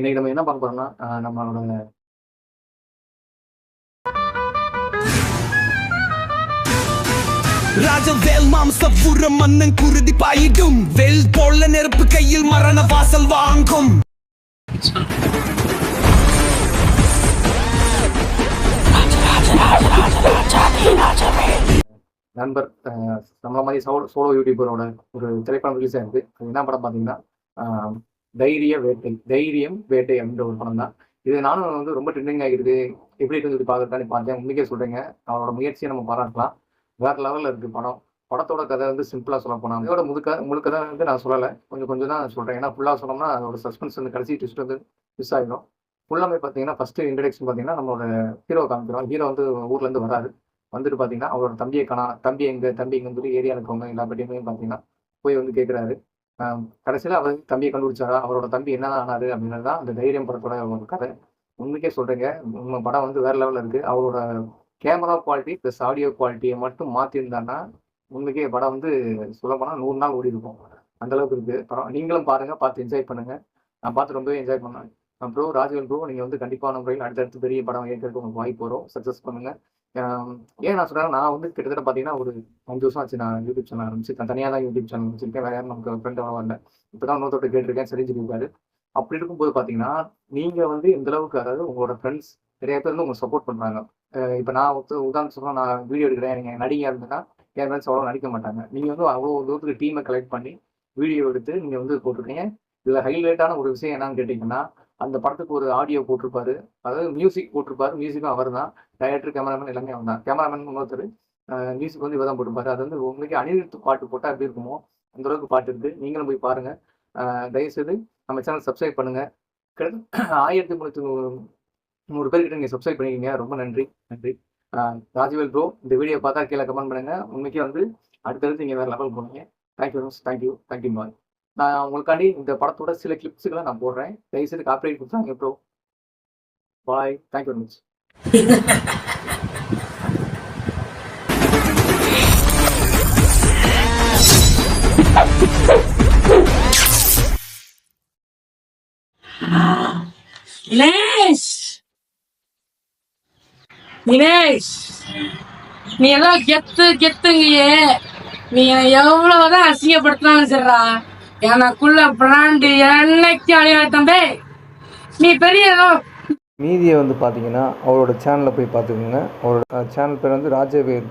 இன்னைக்கு நம்ம என்ன பார்க்க போறோம்னா நம்மளோட ராஜவேல் மாம்சபுர மன்னன் குருதி பாயிடும். வெல் போல நெருப்பு கையில் மரண வாசல் வாங்கும். நண்பர் நம்மள மாதிரி சோலோ யூடியூபரோட ஒரு திரைப்படம் ரிலீஸ் ஆயிருக்கு. அது என்ன படம் பார்த்தீங்கன்னா தைரிய வேட்டை தைரியம் வேட்டை அப்படின்ற ஒரு படம் தான். இது நானும் வந்து ரொம்ப ட்ரெண்டிங் ஆகிருக்கு எப்படி இருக்குன்னு சொல்லி பார்க்கறதான்னு பார்த்தேன். உண்மைக்கே சொல்றீங்க. அவரோட முயற்சியை நம்ம பாராட்டலாம். வேற லெவலில் இருக்கு படம். படத்தோட கதை வந்து சிம்பிளாக சொல்ல போனால் இதோட முழுக்க முழுக்க தான் வந்து நான் சொல்லலை. கொஞ்சம் கொஞ்சம் தான் சொல்கிறேன் ஏன்னா ஃபுல்லாக சொன்னோம்னா அதோட சஸ்பென்ஸ் வந்து கடைசி ட்விஸ்ட் வந்து மிஸ் ஆகிடும் ஃபுல்லாமே பார்த்தீங்கன்னா ஃபர்ஸ்ட் இன்ட்ரடக்ஷன் பார்த்தீங்கன்னா நம்மளோட ஹீரோ காமிக்கிறோம். ஹீரோ வந்து ஊர்லேருந்து வராரு. வந்துட்டு பார்த்தீங்கன்னா அவரோட தம்பியை காணா தம்பி எங்க தம்பி எங்கன்னு சொல்லி ஏரியா இருக்கவங்க எல்லா பட்டியுமே பார்த்தீங்கன்னா போய் வந்து கேட்குறாரு. கடைசியில் அவர் தம்பியை கண்டுபிடிச்சாரா? அவரோட தம்பி என்னதான் ஆனாரு அப்படின்றது தான் அந்த தைரியம் படத்தோட ஒரு கதை. உண்மைக்கே சொல்கிறேங்க உங்கள் படம் வந்து வேறு லெவலில் இருக்குது அவரோட கேமரா குவாலிட்டி ப்ளஸ் ஆடியோ குவாலிட்டியை மட்டும் மாற்றியிருந்தான்னா உண்மைக்கே படம் வந்து சொல்ல நூறு நாள் ஓடி இருக்கும். அந்த அளவுக்கு படம் நீங்களும் பாருங்கள் பார்த்து என்ஜாய் பண்ணுங்கள் நான் பார்த்து ரொம்பவே என்ஜாய் பண்ணேன். ப்ரோ ராஜவேல் ப்ரோ நீங்கள் வந்து கண்டிப்பான முறையில் அடுத்தடுத்து பெரிய படம் ஏற்கிறதுக்கு உங்களுக்கு வாய்ப்பு வரும். சக்ஸஸ் பண்ணுங்கள் ஏன் நான் சொல்றேன் நான் வந்து கிட்டத்தட்ட பார்த்தீங்கன்னா ஒரு அஞ்சு வருஷம் ஆச்சு நான் யூடியூப் சேனல் ஆரம்பிச்சு. நான் தனியாக தான் யூடியூப் சேனல் வச்சிருக்கேன். வேற யாரும் நமக்கு ஃப்ரெண்ட் அவ்வளோ வரல இப்போ தான் இன்னொருத்தர் கேட்டிருக்கேன். சரி அப்படி இருக்கும்போது பார்த்தீங்கன்னா நீங்கள் வந்து எந்த அளவுக்கு அதாவது உங்களோட ஃப்ரெண்ட்ஸ் நிறைய பேர் வந்து உங்களுக்கு சப்போர்ட் பண்ணுறாங்க இப்போ நான் வந்து உதாரணம் சொல்ல நான் வீடியோ எடுக்கிறேன். நீங்கள் நடிகையாக இருந்தேன்னா என் ஃப்ரெண்ட்ஸ் அவ்வளோ நடிக்க மாட்டாங்க. நீங்கள் வந்து அவ்வளோ தூரத்துக்கு டீமை கலெக்ட் பண்ணி வீடியோ எடுத்து நீங்கள் வந்து போட்டிருக்கீங்க. இதில் ஹைலைட்டான ஒரு விஷயம் என்னன்னு கேட்டிங்கன்னா அந்த படத்துக்கு ஒரு ஆடியோ போட்டிருப்பாரு. அதாவது மியூசிக் போட்டிருப்பாரு. மியூசிக்கும் அவர் தான் டைரக்டர் கேமராமேன் எல்லாமே அவர் தான் கேமராமேன் இன்னொருத்தர் மியூசிக் வந்து இவர் தான் போட்டிருப்பாரு. அது வந்து உங்களுக்கு அனிருத் பாட்டு போட்டால் எப்படி இருக்குமோ அந்த அளவுக்கு பாட்டு இருக்கு. நீங்களும் போய் பாருங்க. தயவுசெய்து நம்ம சேனல் சப்ஸ்கிரைப் பண்ணுங்க. கிட்டத்தட்ட ஆயிரத்தி முந்நூற்றி நூறு பேர்கிட்ட நீங்கள் சப்ஸ்கிரைப் பண்ணிக்கிங்க. ரொம்ப நன்றி. நன்றி. அஹ் ராஜவேல் ப்ரோ இந்த வீடியோ பார்த்தா கீழே கமெண்ட் பண்ணுங்க. உண்மைக்கே வந்து அடுத்தடுத்து நீங்கள் வேறு லெவல் போனீங்க. தேங்க்யூ தேங்க்யூ தேங்க்யூ பாய் நான் உங்களுக்காண்டி இந்த படத்தோட சில கிளிப்ஸுகளை நான் போடுறேன். தயவுசெய்து காப்பரேட் கொடுத்தாங்க bro bye thank you very much Dinesh Dinesh நீ எல்லாம் கெத்து கெத்துங்கியே. நீ எவ்வளவுதான் அசிங்கப்படுத்தினாலும் சரிடா. எனக்குள்ள பிராண்டு என்னைக்கு அழியா தம்பி. நீ பெரிய மீதியை வந்து பார்த்தீங்கன்னா அவரோட சேனலில் போய் பார்த்துக்கோங்க அவரோட சேனல் பேர் வந்து ராஜவேல்.